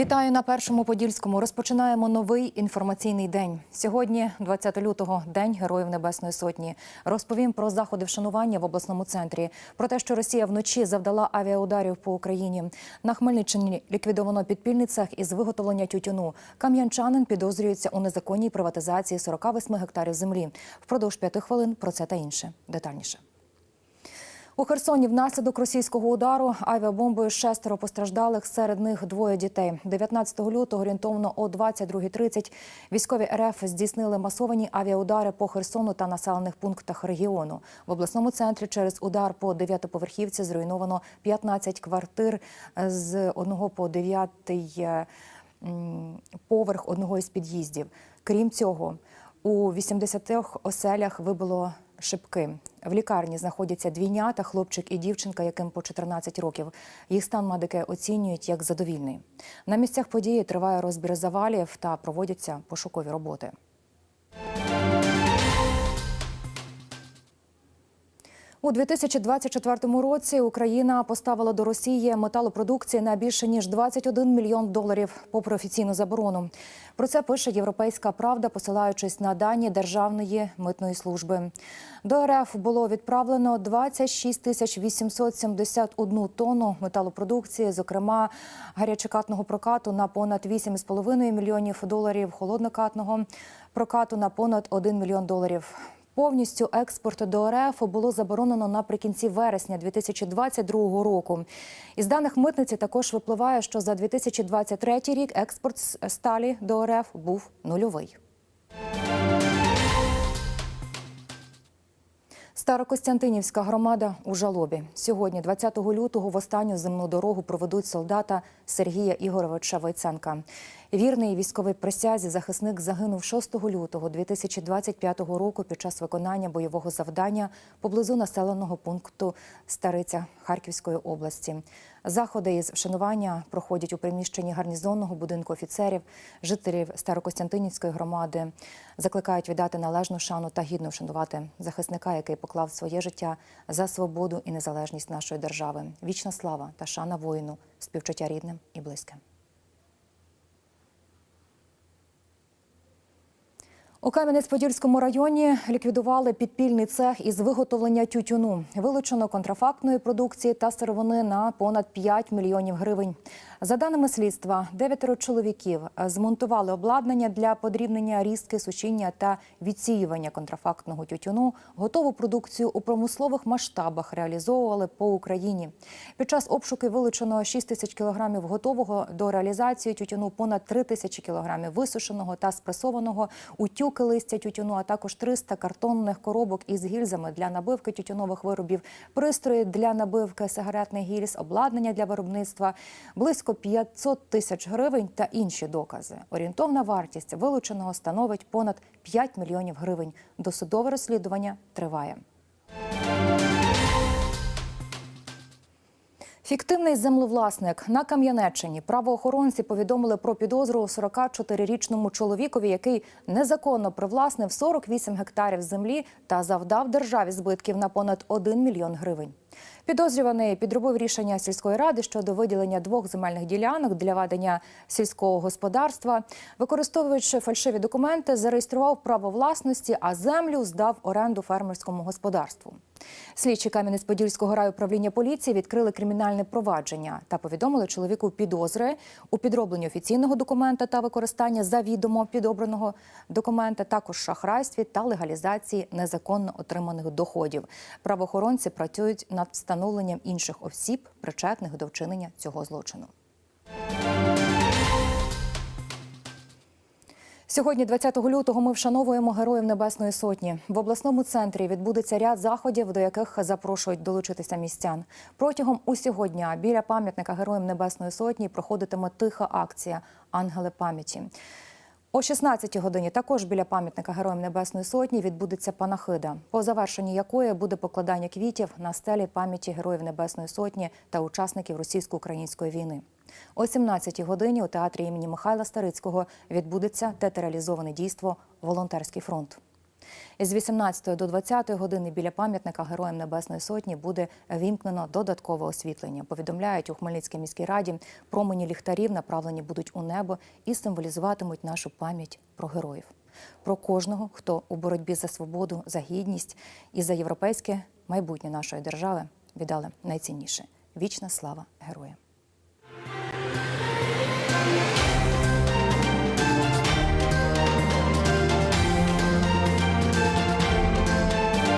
Вітаю на першому подільському. Розпочинаємо новий інформаційний день. Сьогодні, 20 лютого, день Героїв Небесної Сотні. Розповім про заходи вшанування в обласному центрі, про те, що Росія вночі завдала авіаударів по Україні. На Хмельниччині ліквідовано підпільний цех із виготовлення тютюну. Кам'янчанин підозрюється у незаконній приватизації 48 гектарів землі. Впродовж п'яти хвилин про це та інше детальніше. У Херсоні внаслідок російського удару авіабомбою шестеро постраждалих, серед них двоє дітей. 19 лютого орієнтовно о 22.30 військові РФ здійснили масовані авіаудари по Херсону та населених пунктах регіону. В обласному центрі через удар по дев'ятоповерхівці зруйновано 15 квартир з одного по дев'ятий поверх одного із під'їздів. Крім цього, у 80 оселях вибило шибки. В лікарні знаходяться двійнята, хлопчик і дівчинка, яким по 14 років. Їх стан медики оцінюють як задовільний. На місцях події триває розбір завалів та проводяться пошукові роботи. У 2024 році Україна поставила до Росії металопродукції на більше ніж 21 мільйон доларів, попри офіційну заборону. Про це пише Європейська Правда, посилаючись на дані Державної митної служби. До РФ було відправлено 26 тисяч 871 тонну металопродукції, зокрема гарячокатного прокату на понад 8,5 мільйонів доларів, холоднокатного прокату на понад 1 мільйон доларів. Повністю експорт до РФ було заборонено наприкінці вересня 2022 року. Із даних митниці також випливає, що за 2023 рік експорт сталі до РФ був нульовий. Старокостянтинівська громада у жалобі. Сьогодні, 20 лютого, в останню земну дорогу проведуть солдата Сергія Ігоровича Войценка. Вірний військовий присязі захисник загинув 6 лютого 2025 року під час виконання бойового завдання поблизу населеного пункту Стариця Харківської області. Заходи із вшанування проходять у приміщенні гарнізонного будинку офіцерів, жителів Старокостянтинівської громади. Закликають віддати належну шану та гідно вшанувати захисника, який поклав своє життя за свободу і незалежність нашої держави. Вічна слава та шана воїну, співчуття рідним і близьким. У Кам'янець-Подільському районі ліквідували підпільний цех із виготовлення тютюну. Вилучено контрафактної продукції та сировини на понад 5 мільйонів гривень. За даними слідства, дев'ятеро чоловіків змонтували обладнання для подрібнення різки, сушіння та відсіювання контрафактного тютюну. Готову продукцію у промислових масштабах реалізовували по Україні. Під час обшуки вилучено 6 тисяч кілограмів готового до реалізації тютюну, понад 3 тисячі кілограмів висушеного та спресованого, утюки листя тютюну, а також 300 картонних коробок із гільзами для набивки тютюнових виробів, пристрої для набивки сигаретних гільз, обладнання для виробництва, близько 500 тисяч гривень та інші докази. Орієнтовна вартість вилученого становить понад 5 мільйонів гривень. Досудове розслідування триває. Фіктивний землевласник на Кам'янеччині правоохоронці повідомили про підозру 44-річному чоловікові, який незаконно привласнив 48 гектарів землі та завдав державі збитків на понад 1 мільйон гривень. Підозрюваний підробив рішення сільської ради щодо виділення двох земельних ділянок для ведення сільського господарства. Використовуючи фальшиві документи, зареєстрував право власності, а землю здав оренду фермерському господарству. Слідчі Кам'янець-Подільського райуправління поліції відкрили кримінальне провадження та повідомили чоловіку підозри у підробленні офіційного документа та використання завідомо підобраного документа, також шахрайстві та легалізації незаконно отриманих доходів. Правоохоронці працюють над встановленням інших осіб, причетних до вчинення цього злочину. Сьогодні, 20 лютого, ми вшановуємо Героїв Небесної Сотні. В обласному центрі відбудеться ряд заходів, до яких запрошують долучитися містян. Протягом усього дня біля пам'ятника Героям Небесної Сотні проходитиме тиха акція Ангели пам'яті. О 16-й годині також біля пам'ятника Героям Небесної Сотні відбудеться панахида, по завершенні якої буде покладання квітів на стелі пам'яті Героїв Небесної Сотні та учасників російсько-української війни. О 17-й годині у театрі імені Михайла Старицького відбудеться театралізоване дійство Волонтерський фронт. Із 18 до 20 години біля пам'ятника Героям Небесної Сотні буде вімкнено додаткове освітлення. Повідомляють у Хмельницькій міській раді, промені ліхтарів направлені будуть у небо і символізуватимуть нашу пам'ять про героїв. Про кожного, хто у боротьбі за свободу, за гідність і за європейське майбутнє нашої держави віддали найцінніше. Вічна слава героям!